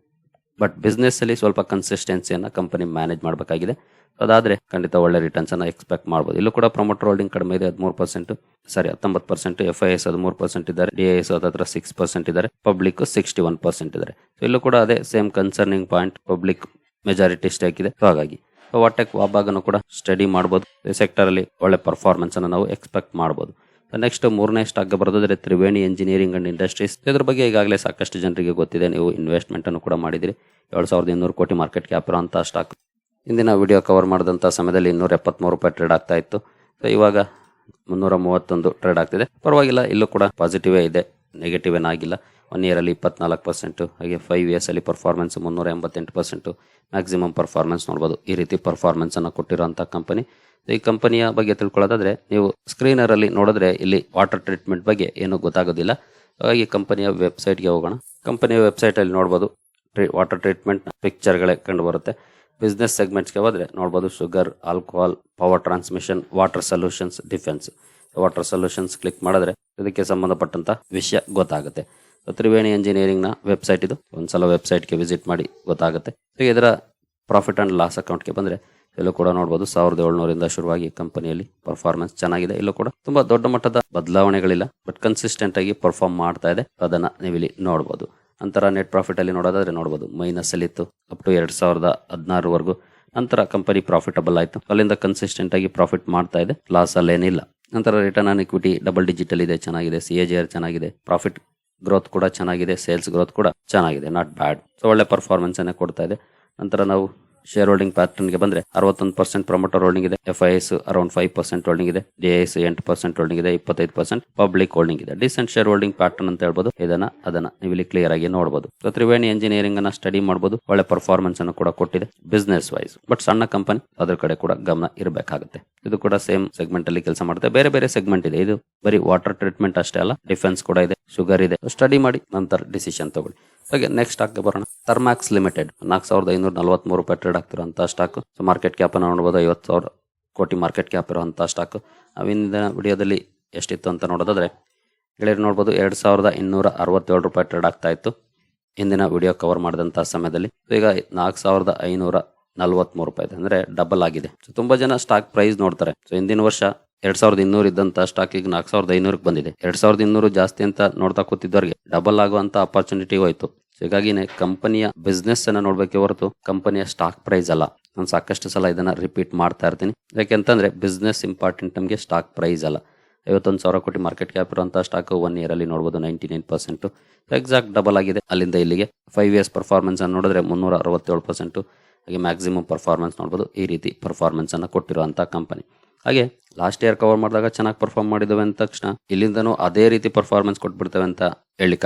ಬಟ್ ಬಿಸ್ನೆಸ್ ಅಲ್ಲಿ ಸ್ವಲ್ಪ ಕನ್ಸಿಸ್ಟೆನ್ಸಿಯನ್ನ ಕಂಪನಿ ಮ್ಯಾನೇಜ್ ಮಾಡಬೇಕಾಗಿದೆ. ಅದಾದ್ರೆ ಖಂಡಿತ ಒಳ್ಳೆ ರಿಟರ್ನ್ಸ್ ಅನ್ನ ಎಕ್ಸ್ಪೆಕ್ಟ್ ಮಾಡಬಹುದು ಇಲ್ಲೂ ಕೂಡ ಪ್ರೊಮೋಟರ್ ಹೋಲ್ಡಿಂಗ್ ಕಡಿಮೆ ಇದೆ, ಹದಿಮೂರು ಪರ್ಸೆಂಟ್ ಸಾರಿ ಹತ್ತೊಂಬತ್ತು ಪರ್ಸೆಂಟ್ ಎಫ್ ಐ ಎಸ್ ಹದಿಮೂರು ಪರ್ಸೆಂಟ್ ಇದ್ದಾರೆ ಡಿ ಎಸ್ ಹತ್ರ ಸಿಕ್ಸ್ ಪರ್ಸೆಂಟ್ ಇದ್ದಾರೆ ಪಬ್ಲಿಕ್ ಸಿಕ್ಸ್ಟಿ ಒನ್ ಪರ್ಸೆಂಟ್ ಇದ್ದಾರೆ. ಸೊ ಇಲ್ಲೂ ಕೂಡ ಅದೇ same concerning point public majority stake ಇದೆ. ಸೊ ಹಾಗಾಗಿ ವಾಟೆಕ್ ವಾಬಾಗನ್ನು ಕೂಡ ಸ್ಟಡಿ ಮಾಡಬಹುದು ಈ ಸೆಕ್ಟರ್ ಅಲ್ಲಿ ಒಳ್ಳೆ ಪರ್ಫಾರ್ಮೆನ್ಸ್ ಅನ್ನು ನಾವು ಎಕ್ಸ್ಪೆಕ್ಟ್ ಮಾಡಬಹುದು ನೆಕ್ಸ್ಟ್ ಮೂರನೇ ಸ್ಟಾಕ್ ಬರೋದಾದ್ರೆ ತ್ರಿವೇಣಿ ಇಂಜಿನಿಯರಿಂಗ್ ಅಂಡ್ ಇಂಡಸ್ಟ್ರೀಸ್ ಇದ್ರ ಬಗ್ಗೆ ಈಗಾಗಲೇ ಸಾಕಷ್ಟು ಜನರಿಗೆ ಗೊತ್ತಿದೆ, ನೀವು ಇನ್ವೆಸ್ಟ್ಮೆಂಟ್ ಅನ್ನು ಕೂಡ ಮಾಡಿದಿರಿ ಏಳು ಸಾವಿರದ ಇನ್ನೂರು ಕೋಟಿ ಮಾರ್ಕೆಟ್ ಕ್ಯಾಪ್ ಇರುವಂತಹ ಸ್ಟಾಕ್ ಇಂದಿನ ವಿಡಿಯೋ ಕವರ್ ಮಾಡಿದಂಥ ಸಮಯದಲ್ಲಿ ಇನ್ನೂರ ಎಪ್ಪತ್ಮೂರು ರೂಪಾಯಿ ಟ್ರೇಡ್ ಆಗ್ತಾ ಇತ್ತು. ಸೊ ಇವಾಗ ಮುನ್ನೂರ ಮೂವತ್ತೊಂದು ಟ್ರೇಡ್ ಆಗ್ತಿದೆ. ಪರವಾಗಿಲ್ಲ, ಇಲ್ಲೂ ಕೂಡ ಪಾಸಿಟಿವೇ ಇದೆ ನೆಗೆಟಿವ್ ಏನಾಗಿಲ್ಲ ಒನ್ ಇಯರಲ್ಲಿ ಇಪ್ಪತ್ನಾಲ್ಕು ಪರ್ಸೆಂಟು ಹಾಗೆ ಫೈವ್ ಇಯರ್ಸಲ್ಲಿ ಪರ್ಫಾರ್ಮೆನ್ಸ್ ಮುನ್ನೂರ ಎಂಬತ್ತೆಂಟು ಪರ್ಸೆಂಟು ಮ್ಯಾಕ್ಸಿಮಮ್ ಪರ್ಫಾರ್ಮೆನ್ಸ್ ನೋಡ್ಬೋದು. ಈ ರೀತಿ ಪರ್ಫಾರ್ಮೆನ್ಸನ್ನು ಕೊಟ್ಟಿರುವಂಥ ಕಂಪನಿ ಈ ಕಂಪನಿಯ ಬಗ್ಗೆ ತಿಳ್ಕೊಳ್ಳೋದಾದರೆ, ನೀವು ಸ್ಕ್ರೀನರಲ್ಲಿ ನೋಡಿದ್ರೆ ಇಲ್ಲಿ ವಾಟರ್ ಟ್ರೀಟ್ಮೆಂಟ್ ಬಗ್ಗೆ ಏನೂ ಗೊತ್ತಾಗೋದಿಲ್ಲ. ಹಾಗಾಗಿ ಕಂಪನಿಯ ವೆಬ್ಸೈಟ್ಗೆ ಹೋಗೋಣ. ಕಂಪನಿಯ ವೆಬ್ಸೈಟಲ್ಲಿ ನೋಡ್ಬೋದು ಟ್ರೀ ವಾಟರ್ ಟ್ರೀಟ್ಮೆಂಟ್ ಪಿಕ್ಚರ್ಗಳೇ ಕಂಡು ಬರುತ್ತೆ. ಬಿಸ್ನೆಸ್ ಸೆಗ್ಮೆಂಟ್ಸ್ಗೆ ಹೋದರೆ ನೋಡ್ಬೋದು sugar alcohol power transmission water solutions defence water solutions click ಮಾಡಿದ್ರೆ ಇದಕ್ಕೆ ಸಂಬಂಧಪಟ್ಟಂತ ವಿಷಯ ಗೊತ್ತಾಗುತ್ತೆ. ತ್ರಿವೇಣಿ ಇಂಜಿನಿಯರಿಂಗ್ನ ವೆಬ್ಸೈಟ್ ಇದು. ಒಂದ್ಸಲ ವೆಬ್ಸೈಟ್ಗೆ ವಿಸಿಟ್ ಮಾಡಿ ಗೊತ್ತಾಗುತ್ತೆ. ಇದರ ಪ್ರಾಫಿಟ್ ಆ್ಯಂಡ್ ಲಾಸ್ ಅಕೌಂಟ್ಗೆ ಬಂದರೆ ಇಲ್ಲೂ ಕೂಡ ನೋಡ್ಬೋದು, ಸಾವಿರದ ಏಳ್ನೂರಿಂದ ಶುರುವಾಗಿ ಕಂಪನಿಯಲ್ಲಿ ಪರ್ಫಾರ್ಮೆನ್ಸ್ ಚೆನ್ನಾಗಿದೆ. ಇಲ್ಲೂ ಕೂಡ ತುಂಬಾ ದೊಡ್ಡ ಮಟ್ಟದ ಬದಲಾವಣೆಗಳಿಲ್ಲ ಬಟ್ ಕನ್ಸಿಸ್ಟೆಂಟ್ ಆಗಿ ಪರ್ಫಾರ್ಮ್ ಮಾಡ್ತಾ ಇದೆ. ಅದನ್ನ ನೀವಿಲ್ಲಿ ನೋಡ್ಬೋದು. ನಂತರ ನೆಟ್ ಪ್ರಾಫಿಟಲ್ಲಿ ನೋಡೋದಾದ್ರೆ ನೋಡ್ಬೋದು. ಮೈನಸ್ ಅಲ್ಲಿ ಇತ್ತು. ಅಪ್ ಟು ಎರಡು ಸಾವಿರದ ಹದಿನಾರವರೆಗೂ ನಂತರ ಕಂಪನಿ ಪ್ರಾಫಿಟಬಲ್ ಆಯಿತು. ಅಲ್ಲಿಂದ ಕನ್ಸಿಸ್ಟೆಂಟ್ ಆಗಿ ಪ್ರಾಫಿಟ್ ಮಾಡ್ತಾ ಇದೆ. ಲಾಸ್ ಅಲ್ಲೇನಿಲ್ಲ. ನಂತರ return on equity double digital ಇದೆ. ಚೆನ್ನಾಗಿದೆ. ಸಿ ಎ ಚೆನ್ನಾಗಿದೆ. ಪ್ರಾಫಿಟ್ ಗ್ರೋತ್ ಕೂಡ ಚೆನ್ನಾಗಿದೆ. ಸೇಲ್ಸ್ ಗ್ರೋತ್ ಕೂಡ ಚೆನ್ನಾಗಿದೆ. ನಾಟ್ ಬ್ಯಾಡ್ ಸೊ ಒಳ್ಳೆ ಪರ್ಫಾರ್ಮೆನ್ಸ್ ಅನ್ನೇ ಕೊಡ್ತಾ ಇದೆ. ನಂತರ ನಾವು ಶೇರ್ ಹೋಲ್ಡಿಂಗ್ ಪ್ಯಾಟರ್ನ್ಗೆ ಬಂದ್ರೆ ಅರವತ್ತೊಂದು ಪರ್ಸೆಂಟ್ ಪ್ರಮೋಟರ್ ಹೋಲ್ಡಿಂಗ್ ಇದೆ F I S around five percent holding ಇದೆ ಡಿಐಎಸ್ ಎಂಟು ಪರ್ಸೆಂಟ್ ಹೋಲ್ಡಿಂಗ್ ಇದೆ, ಇಪ್ಪತ್ತೈದು ಪರ್ಸೆಂಟ್ ಪಬ್ಲಿಕ್ ಹೋಲ್ಡಿಂಗ್ ಇದೆ. ಡಿಸೆಂಟ್ ಶೇರ್ ಹೋಲ್ಡಿಂಗ್ ಪ್ಯಾಟರ್ನ್ ಅಂತ ಹೇಳ್ಬೋದು. ಇದನ್ನ, ಅದನ್ನ ನೀವು ಇಲ್ಲಿ ಕ್ಲಿಯರ್ ಆಗಿ ನೋಡಬಹುದು ಸೊ ತ್ರಿವೇಣಿ ಇಂಜಿನಿಯರಿಂಗ್ ಅನ್ನ ಸ್ಟಡಿ ಮಾಡಬಹುದು ಒಳ್ಳೆ ಪರ್ಫಾರ್ಮೆನ್ಸ್ ಅನ್ನು ಕೂಡ ಕೊಟ್ಟಿದೆ ಬಿಸ್ನೆಸ್ ವೈಸ್ ಬಟ್ ಸಣ್ಣ ಕಂಪನಿ ಅದರ ಕಡೆ ಕೂಡ ಗಮನ ಇರಬೇಕಾಗುತ್ತೆ. ಇದು ಕೂಡ ಸೇಮ್ ಸೆಗ್ಮೆಂಟ್ ಅಲ್ಲಿ ಕೆಲಸ ಮಾಡುತ್ತೆ. ಬೇರೆ ಬೇರೆ ಸೆಗ್ಮೆಂಟ್ ಇದೆ. ಇದು ಬರೀ ವಾಟರ್ ಟ್ರೀಟ್ಮೆಂಟ್ ಅಷ್ಟೇ ಅಲ್ಲ ಡಿಫೆನ್ಸ್ ಕೂಡ ಇದೆ ಶುಗರ್ ಇದೆ. ಸ್ಟಡಿ ಮಾಡಿ ನಂತರ ಡಿಸಿಷನ್ ತಗೊಳ್ಳಿ. ಹಾಗೆ ನೆಕ್ಸ್ಟ್ ಆಗ್ತಾ ಬರೋಣ. ಥರ್ಮ್ಯಾಕ್ಸ್ ಲಿಮಿಟೆಡ್ ನಾಲ್ಕು ಸಾವಿರದ ಐನೂರ ನಲವತ್ಮೂರು ರೂಪಾಯಿ ಟ್ರೇಡ್ ಆಗ್ತಿರೋಂಥ ಸ್ಟಾಕ್ ಸೊ ಮಾರ್ಕೆಟ್ ಕ್ಯಾಪ್ ನೋಡ್ಬೋದು, ಐವತ್ತು ಸಾವಿರ ಕೋಟಿ ಮಾರ್ಕೆಟ್ ಕ್ಯಾಪ್ ಇರುವಂಥ ಸ್ಟಾಕ್ ಇಂದಿನ ವಿಡಿಯೋದಲ್ಲಿ ಎಷ್ಟಿತ್ತು ಅಂತ ನೋಡೋದಾದ್ರೆ ಗೆಳೆಯರು ನೋಡ್ಬೋದು, ಎರಡು ಸಾವಿರದ ಇನ್ನೂರ ಅರವತ್ತೇಳು ರೂಪಾಯಿ ಟ್ರೇಡ್ ಆಗ್ತಾ ಇತ್ತು. ಇಂದಿನ ವಿಡಿಯೋ ಕವರ್ ಮಾಡಿದಂಥ ಸಮಯದಲ್ಲಿ. ಈಗ ನಾಲ್ಕು ಸಾವಿರದ ಐನೂರ ನಲ್ವತ್ಮೂರು ರೂಪಾಯಿ ಇದೆ, ಅಂದರೆ ಡಬಲ್ ಆಗಿದೆ. ಸೊ ತುಂಬ ಜನ ಸ್ಟಾಕ್ ಪ್ರೈಸ್ ನೋಡ್ತಾರೆ. ಸೊ ಹಿಂದಿನ ವರ್ಷ ಎರಡು ಸಾವಿರದ ಇನ್ನೂರು ಇದ್ದಂಥ ಸ್ಟಾಕ್ ಈಗ ನಾಲ್ಕು ಸಾವಿರದ ಐನೂರಕ್ಕೆ ಬಂದಿದೆ. ಎರಡು ಸಾವಿರದ ಇನ್ನೂರು ಜಾಸ್ತಿ ಅಂತ ನೋಡ್ತಾ ಕೂತಿದ್ದವ್ರಿಗೆ ಡಬಲ್ ಆಗುವಂಥ ಅಪರ್ಚುನಿಟಿ ಹೋಯ್ತು. ಹೀಗಾಗಿನೇ ಕಂಪನಿಯ ಬಿಸ್ನೆಸ್ ಅನ್ನ ನೋಡ್ಬೇಕೆ ಹೊರತು ಕಂಪನಿಯ ಸ್ಟಾಕ್ ಪ್ರೈಸ್ ಅಲ್ಲ. ನಾನು ಸಾಕಷ್ಟು ಸಲ ಇದನ್ನ ರಿಪೀಟ್ ಮಾಡ್ತಾ ಇರ್ತೀನಿ. ಯಾಕೆಂತಂದ್ರೆ ಬಿಸ್ನೆಸ್ ಇಂಪಾರ್ಟೆಂಟ್ ನಮಗೆ ಸ್ಟಾಕ್ ಪ್ರೈಸ್ ಅಲ್ಲ. ಐವತ್ತೊಂದು ಸಾವಿರ ಕೋಟಿ ಮಾರ್ಕೆಟ್ ಕ್ಯಾಪ್ ಇರುವಂತಹ ಸ್ಟಾಕ್ ಒನ್ ಇಯರ್ ಅಲ್ಲಿ ನೋಡಬಹುದು ninety nine percent exact double ಆಗಿದೆ. ಅಲ್ಲಿಂದ ಇಲ್ಲಿಗೆ ಫೈವ್ ಇಯರ್ಸ್ ಪರ್ಫಾರ್ಮೆನ್ಸ್ ಅನ್ನು ನೋಡಿದ್ರೆ ಮುನ್ನೂರ ಅರವತ್ತೇಳು ಪರ್ಸೆಂಟ್ ಹಾಗೆ ಮ್ಯಾಕ್ಸಿಮಮ್ ಪರ್ಫಾರ್ಮೆನ್ಸ್ ನೋಡ್ಬೋದು ಈ ರೀತಿ ಪರ್ಫಾರ್ಮೆನ್ಸ್ ಅನ್ನು ಕೊಟ್ಟಿರುವಂತಹ ಕಂಪನಿ ಹಾಗೆ ಲಾಸ್ಟ್ ಇಯರ್ ಕವರ್ ಮಾಡಿದಾಗ ಚೆನ್ನಾಗಿ ಪರ್ಫಾರ್ಮ್ ಮಾಡಿದವೆ ಅಂದ ತಕ್ಷಣ ಇಲ್ಲಿಂದನೂ ಅದೇ ರೀತಿ ಪರ್ಫಾರ್ಮೆನ್ಸ್ ಕೊಟ್ಬಿಡ್ತೇವೆ ಅಂತ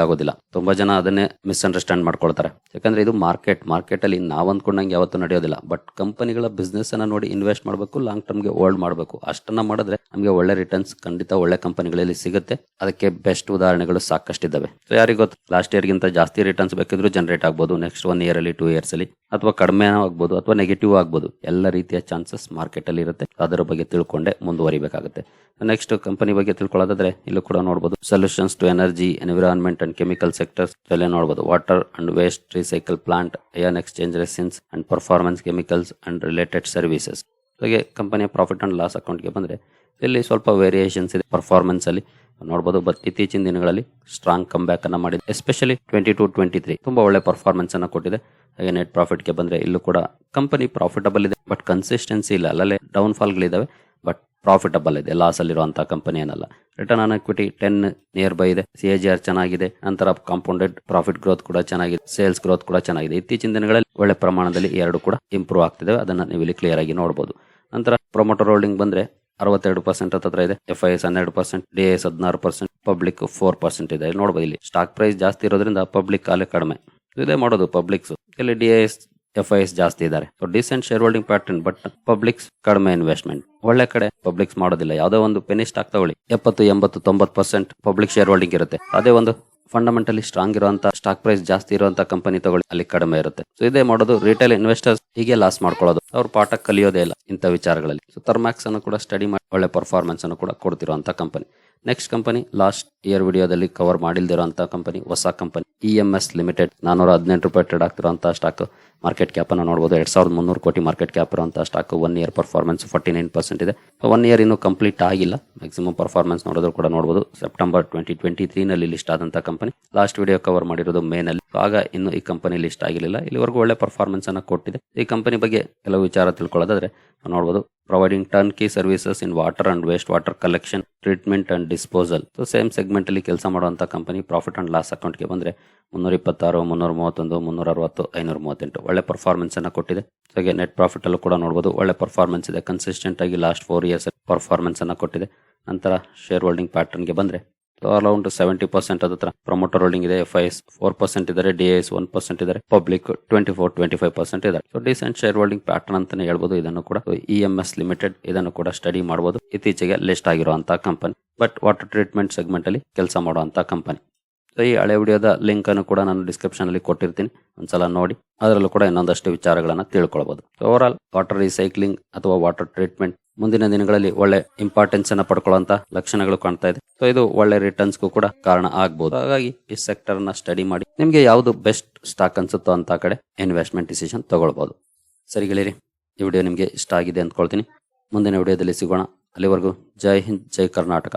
ಆಗೋದಿಲ್ಲ ತುಂಬಾ ಜನ ಅದನ್ನೇ ಮಿಸ್ಅಂಡರ್ಸ್ಟ್ಯಾಂಡ್ ಮಾಡ್ಕೊಳ್ತಾರೆ. ಯಾಕಂದ್ರೆ ಇದು ಮಾರ್ಕೆಟ್ ಮಾರ್ಕೆಟ್ ಅಲ್ಲಿ ನಾವು ಅಂದ್ಕೊಂಡಂಗೆ ಯಾವತ್ತೂ ನಡೆಯೋದಿಲ್ಲ. ಬಟ್ ಕಂಪನಿಗಳ ಬಿಸ್ನೆಸ್ ಅನ್ನ ನೋಡಿ ಇನ್ವೆಸ್ಟ್ ಮಾಡಬೇಕು ಲಾಂಗ್ ಟರ್ಮ್ಗೆ ಹೋಲ್ಡ್ ಮಾಡಬೇಕು. ಅಷ್ಟನ್ನ ಮಾಡಿದ್ರೆ ನಮಗೆ ಒಳ್ಳೆ ರಿಟರ್ನ್ಸ್ ಖಂಡಿತ ಒಳ್ಳೆ ಕಂಪನಿಗಳಲ್ಲಿ ಸಿಗುತ್ತೆ. ಅದಕ್ಕೆ ಬೆಸ್ಟ್ ಉದಾಹರಣೆಗಳು ಸಾಕಷ್ಟಿದ್ದಾವೆ ಸೊ ಯಾರಿಗೂ ಲಾಸ್ಟ್ ಇಯರ್ ಗಿಂತ ಜಾಸ್ತಿ ರಿಟರ್ನ್ಸ್ ಬೇಕಿದ್ರು ಜನರೇಟ್ ಆಗ್ಬೋದು. ನೆಕ್ಸ್ಟ್ ಒನ್ ಇಯರ್ ಅಲ್ಲಿ ಟೂ ಇಯರ್ಸ್ ಅಲ್ಲಿ. ಅಥವಾ ಕಡಿಮೆ ಆಗ್ಬೋದು, ಅಥವಾ ನೆಗೆಟಿವ್ ಆಗ್ಬೋದು. ಎಲ್ಲ ರೀತಿಯ ಚಾನ್ಸಸ್ ಮಾರ್ಕೆಟ್ ಅಲ್ಲಿ ಇರುತ್ತೆ. ಅದರ ಬಗ್ಗೆ ತಿಳ್ಕೊಂಡೆ ಮುಂದುವರಿಬೇಕಾಗುತ್ತೆ. ನೆಕ್ಸ್ಟ್ ಕಂಪನಿ ಬಗ್ಗೆ ತಿಳ್ಕೊಳ್ಳೋದಾದ್ರೆ ಇಲ್ಲೂ ಕೂಡ ನೋಡಬಹುದು solutions to energy environment and chemical sectors ಅಲ್ಲೇ ನೋಡಬಹುದು water and waste recycle plant ion exchange resins and performance chemicals and related services ಹಾಗೆ ಕಂಪನಿಯ ಪ್ರಾಫಿಟ್ ಅಂಡ್ ಲಾಸ್ ಅಕೌಂಟ್ಗೆ ಬಂದರೆ ಇಲ್ಲಿ ಸ್ವಲ್ಪ ವೇರಿಯೇಷನ್ಸ್ ಇದೆ ಪರ್ಫಾರ್ಮೆನ್ಸ್ ಅಲ್ಲಿ. ನೋಡಬಹುದು ಬಟ್ ಇತ್ತೀಚಿನ ದಿನಗಳಲ್ಲಿ ಸ್ಟ್ರಾಂಗ್ ಕಮ್ ಬ್ಯಾಕ್ ಅನ್ನ ಮಾಡಿದೆ. Especially twenty two twenty three ತುಂಬಾ ಒಳ್ಳೆ ಪರ್ಫಾರ್ಮೆನ್ಸ್ ಅನ್ನ ಕೊಟ್ಟಿದೆ. ಹಾಗೆ ನೆಟ್ ಪ್ರಾಫಿಟ್ಗೆ ಬಂದ್ರೆ ಇಲ್ಲೂ ಕೂಡ ಕಂಪನಿ ಪ್ರಾಫಿಟಬಲ್ ಇದೆ. ಬಟ್ ಕನ್ಸಿಸ್ಟೆನ್ಸಿ ಇಲ್ಲ. ಅಲ್ಲಲ್ಲೇ ಡೌನ್ ಫಾಲ್ಗಳಿದಾವೆ ಬಟ್ ಪ್ರಾಫಿಟಬಲ್ ಇದೆ ಲಾಸ್ ಅಲ್ಲಿರುವಂತಹ ಕಂಪನಿ ಏನಲ್ಲ return on equity ten nearby ಇದೆ ಸಿ ಆರ್ ಚೆನ್ನಾಗಿದೆ, ನಂತರ ಕಾಂಪೌಂಡೆಡ್ ಪ್ರಾಫಿಟ್ ಗ್ರೋತ್ ಕೂಡ ಚೆನ್ನಾಗಿದೆ ಸೇಲ್ಸ್ ಗ್ರೋತ್ ಕೂಡ ಚೆನ್ನಾಗಿದೆ. ಇತ್ತೀಚಿನ ದಿನಗಳಲ್ಲಿ ಒಳ್ಳೆ ಪ್ರಮಾಣದಲ್ಲಿ ಎರಡು ಕೂಡ ಇಂಪ್ರೂವ್ ಆಗ್ತಿದೆ, ಅದನ್ನ ನೀವು ಇಲ್ಲಿ ಕ್ಲಿಯರ್ ಆಗಿ ನೋಡಬಹುದು ನಂತರ ಪ್ರೊಮೋಟರ್ ಹೋಲ್ಡಿಂಗ್ ಬಂದ್ರೆ ಅರವತ್ತೆರಡು ಪರ್ಸೆಂಟ್ ಹತ್ರ ಇದೆ ಎಫ್ ಐ ಎಸ್ ಹನ್ನೆರಡು ಪರ್ಸೆಂಟ್ ಡಿ ಎಸ್ ಹದಿನಾರು ಪರ್ಸೆಂಟ್ ಪಬ್ಲಿಕ್ ಫೋರ್ ಪರ್ಸೆಂಟ್ ಇದೆ. ನೋಡಬಹುದು ಇಲ್ಲಿ ಸ್ಟಾಕ್ ಪ್ರೈಸ್ ಜಾಸ್ತಿ ಇರೋದ್ರಿಂದ ಪಬ್ಲಿಕ್ ಕಾಲೇ ಕಡಿಮೆ. ಇದೇ ಮಾಡೋದು ಪಬ್ಲಿಕ್ಸ್ ಇಲ್ಲಿ D S F I S ಜಾಸ್ತಿ ಇದಾರೆ so decent shareholding pattern but publics ಕಡಿಮೆ ಇನ್ವೆಸ್ಟ್ಮೆಂಟ್ ಒಳ್ಳೆ ಕಡೆ ಪಬ್ಲಿಕ್ಸ್ ಮಾಡೋದಿಲ್ಲ. ಯಾವುದೋ ಒಂದು ಪೆನಿಸ್ಟ್ ತಗೊಳ್ಳಿ. ಎಪ್ಪತ್ತು, ಎಂಬತ್ತು, ತೊಂಬತ್ತು ಪರ್ಸೆಂಟ್ ಪಬ್ಲಿಕ್ ಶೇರ್ ಹೋಲ್ಡಿಂಗ್ ಇರುತ್ತೆ. ಅದೇ ಒಂದು ಫಂಡಮೆಂಟಲಿ ಸ್ಟ್ರಾಂಗ್ ಇರುವಂತ ಸ್ಟಾಕ್ ಪ್ರೈಸ್ ಜಾಸ್ತಿ ಇರುವಂತ ಕಂಪನಿ ತಗೊಳ್ಳಿ. ಅಲ್ಲಿ ಕಡಿಮೆ ಇರುತ್ತೆ. ಸೊ ಇದೇ ಮಾಡೋದು ರಿಟೇಲ್ ಇನ್ವೆಸ್ಟರ್ಸ್ ಹೀಗೆ ಲಾಸ್ ಮಾಡ್ಕೊಳ್ಳೋದು. ಅವ್ರ ಪಾಠ ಕಲಿಯೋದೇ ಇಲ್ಲ ಇಂಥ ವಿಚಾರಗಳಲ್ಲಿ. ಸೊ ಥರ್ಮ್ಯಾಕ್ಸ್ ಅನ್ನು ಕೂಡ ಸ್ಟಡಿ ಮಾಡಿ ಒಳ್ಳೆ ಪರ್ಫಾರ್ಮೆನ್ಸ್ ಅನ್ನು ಕೂಡ ಕೊಡ್ತಿರುವಂತ company next company last year ವಿಡಿಯೋದಲ್ಲಿ ಕವರ್ ಮಾಡಿಲ್ದಿರುವಂತಹ ಕಂಪನಿ ಹೊಸ company E M S limited ನಾನೂರ ಹದಿನೆಂಟು ರೂಪಾಯಿ ಟ್ರೇಡ್ ಆಗ್ತಿರುವಂತಹ ಸ್ಟಾಕ್ ಮಾರ್ಕೆಟ್ ಕ್ಯಾಪ್ ಅನ್ನು ನೋಡಬಹುದು ಎರಡ್ ಸಾವಿರದ ಮುನ್ನೂರು ಕೋಟಿ ಮಾರ್ಕೆಟ್ ಕ್ಯಾಪ್ ಇರುವಂತಹ stock one year performance forty nine percent ಇದೆ ಒನ್ ಇಯರ್ ಇನ್ನೂ ಕಂಪ್ಲೀಟ್ ಆಗಿಲ್ಲ. ಮ್ಯಾಕ್ಸಿಮಮ್ ಪರ್ಫಾರ್ಮೆನ್ಸ್ ನೋಡೋದು ಕೂಡ ನೋಡಬಹುದು ಸೆಪ್ಟೆಂಬರ್ ಟ್ವೆಂಟಿ ಟ್ವೆಂಟಿ ತ್ರೀ ನಲ್ಲಿ ಲಿಸ್ಟ್ ಆದಂತಹ ಕಂಪನಿ ಲಾಸ್ಟ್ ವಿಡಿಯೋ ಕವರ್ ಮಾಡಿರೋದು ಮೇ ನಲ್ಲಿ. ಆಗ ಇನ್ನು ಈ ಕಂಪನಿ ಲಿಸ್ಟ್ ಆಗಿರಲಿಲ್ಲ. ಇಲ್ಲಿವರೆಗೂ ಒಳ್ಳೆ ಪರ್ಫಾರ್ಮೆನ್ಸ್ ಅನ್ನು ಕೊಟ್ಟಿದೆ. ಈ ಕಂಪನಿ ಬಗ್ಗೆ ಕೆಲವು ವಿಚಾರ ತಿಳ್ಕೊಳ್ಳೋದಾದ್ರೆ ನೋಡಬಹುದು providing turnkey services in water and waste water collection treatment and disposal so same segment ಅಲ್ಲಿ ಕೆಲಸ ಮಾಡುವಂತ ಕಂಪನಿ ಪ್ರಾಫಿಟ್ ಅಂಡ್ ಲಾಸ್ ಅಕೌಂಟ್ಗೆ ಬಂದ್ರೆ ಮುನ್ನೂರ ಇಪ್ಪತ್ತಾರು ಮುನ್ನೂರ ಮೂವತ್ತೊಂದು ಮುನ್ನೂರ ಅರವತ್ತು ಐನೂರ ಮೂವತ್ತೆಂಟು ಒಳ್ಳೆ ಪರ್ಫಾರ್ಮೆನ್ಸ್ ಅನ್ನು ಕೊಟ್ಟಿದೆ. ಹಾಗೆ ನೆಟ್ ಪ್ರಾಫಿಟ್ ಅಲ್ಲೂ ಕೂಡ ನೋಡಬಹುದು ಒಳ್ಳೆ ಪರ್ಫಾರ್ಮೆನ್ಸ್ ಇದೆ. ಕನ್ಸಿಸ್ಟೆಂಟ್ ಆಗಿ ಲಾಸ್ಟ್ ಫೋರ್ ಇಯರ್ಸ್ ಪರ್ಫಾರ್ಮೆನ್ಸ್ ಅನ್ನು ಕೊಟ್ಟಿದೆ. ನಂತರ ಶೇರ್ ಹೋಲ್ಡಿಂಗ್ ಪ್ಯಾಟರ್ನ್ಗೆ ಬಂದ್ರೆ ಅರೌಂಡ್ ಸೆವೆಂಟಿ ಪರ್ಸೆಂಟ್ ಅದ್ರ ಪ್ರಮೋಟರ್ ಹೋಲ್ಡಿಂಗ್ ಇದೆ F I S four percent ಇದಾರೆ ಡಿ ಎಸ್ ಒನ್ ಪರ್ಸೆಂಟ್ ಇದಾರೆ public twenty four twenty five percent ಇದ್ದಾರೆ so decent share holding pattern ಅಂತಾನೆ ಹೇಳ್ಬೋದು. ಇದನ್ನು ಕೂಡ ಇ ಎಂ ಎಸ್ ಲಿಮಿಟೆಡ್ ಇದನ್ನು ಕೂಡ ಸ್ಟಡಿ ಮಾಡಬಹುದು ಇತ್ತೀಚೆಗೆ ಲಿಸ್ಟ್ ಆಗಿರುವಂತಹ company but water treatment segment ಅಲ್ಲಿ ಕೆಲಸ ಮಾಡುವಂತಹ ಕಂಪನಿ ಸೊ ಈ ಹಳೆ ವಿಡಿಯೋದ ಲಿಂಕ್ ಅನ್ನು ಕೂಡ ನಾನು ಡಿಸ್ಕ್ರಿಪ್ಷನ್ ಅಲ್ಲಿ ಕೊಟ್ಟಿರ್ತೀನಿ. ಒಂದ್ಸಲ ನೋಡಿ. ಅದರಲ್ಲೂ ಕೂಡ ಇನ್ನೊಂದಷ್ಟು ವಿಚಾರಗಳನ್ನ ತಿಳ್ಕೊಳ್ಬಹುದು ಓವರ್ ಆಲ್ ವಾಟರ್ ರೀಸೈಕ್ಲಿಂಗ್ ಅಥವಾ ವಾಟರ್ ಟ್ರೀಟ್ಮೆಂಟ್ ಮುಂದಿನ ದಿನಗಳಲ್ಲಿ ಒಳ್ಳೆ ಇಂಪಾರ್ಟೆನ್ಸ್ ಅನ್ನ ಪಡ್ಕೊಳ್ಳುವಂತ ಲಕ್ಷಣಗಳು ಕಾಣ್ತಾ ಇದೆ. ಸೊ ಇದು ಒಳ್ಳೆ ರಿಟರ್ನ್ಸ್ಗೂ ಕೂಡ ಕಾರಣ ಆಗ್ಬಹುದು ಹಾಗಾಗಿ ಈ ಸೆಕ್ಟರ್ನ ಸ್ಟಡಿ ಮಾಡಿ ನಿಮ್ಗೆ ಯಾವುದು ಬೆಸ್ಟ್ ಸ್ಟಾಕ್ ಅನ್ಸುತ್ತೋ ಅಂತ ಕಡೆ ಇನ್ವೆಸ್ಟ್ಮೆಂಟ್ ಡಿಸಿಷನ್ ತಗೊಳ್ಬಹುದು ಸರಿ ಗೆಳೆಯರಿ, ಈ ವಿಡಿಯೋ ನಿಮಗೆ ಇಷ್ಟ ಆಗಿದೆ ಅಂದ್ಕೊಳ್ತೀನಿ. ಮುಂದಿನ ವಿಡಿಯೋದಲ್ಲಿ ಸಿಗೋಣ. ಅಲ್ಲಿವರೆಗೂ ಜೈ ಹಿಂದ್, ಜೈ ಕರ್ನಾಟಕ.